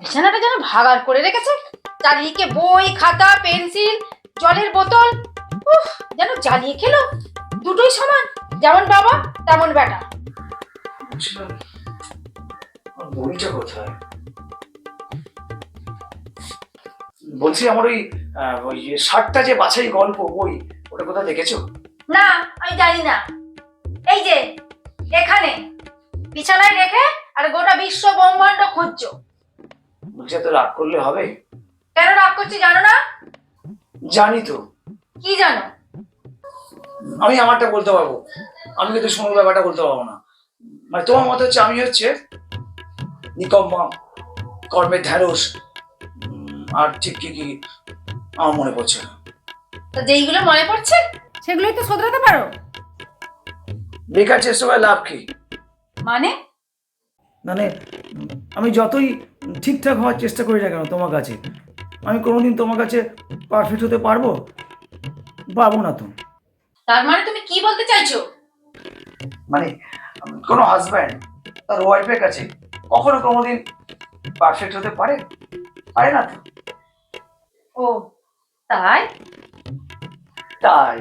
বিছানাটা যেন ভাগার করে রেখেছে। চারিদিকে বই, খাতা, পেন্সিল, জলের বোতল, উফ, যেন জ্বালিয়ে খেলো। দুটোই সমান, যেমন বাবা, তেমন বেটা বইটা কোথায়? বলছি আমার ওই ওই যে ষাটটা যে বাছাই গল্প বই ওটা কোথায় দেখেছ? না আমি জানি না। এই যে এখানে বিছানায় রেখে আর গোটা বিশ্ব ব্রহ্মাণ্ড খুঁজছো। বলছি এত রাগ করলে হবে? কেন রাগ করছি জানো না? জানি তো। কি জানো? আমি আমারটা বলতে পারব। আমি কিন্তু সময় ব্যাপারটা বলতে পারব না। মানে তোমার মতে হচ্ছে আমি হচ্ছে নিকম্মা কর্মের ঢ্যাঁড়স আর ঠিক কি কি আমার মনে পড়ছে না। তো যেইগুলো মনে পড়ছে সেগুলোই তো শোধরাতে পারো। বেকার চেষ্টা করে লাভ কি? মানে? মানে আমি যতই ঠিকঠাক হওয়ার চেষ্টা করি না কেন তোমার কাছে আমি কোনোদিন তোমার কাছে পারফেক্ট হতে পারব? পারব না তো। তার মানে তুমি কি বলতে চাইছো? মানে কোনো হাজব্যান্ড তার ওয়াইফের কাছে কখনো কোনোদিন পারফেক্ট হতে পারে? পারে না তো। ও তাই? তাই।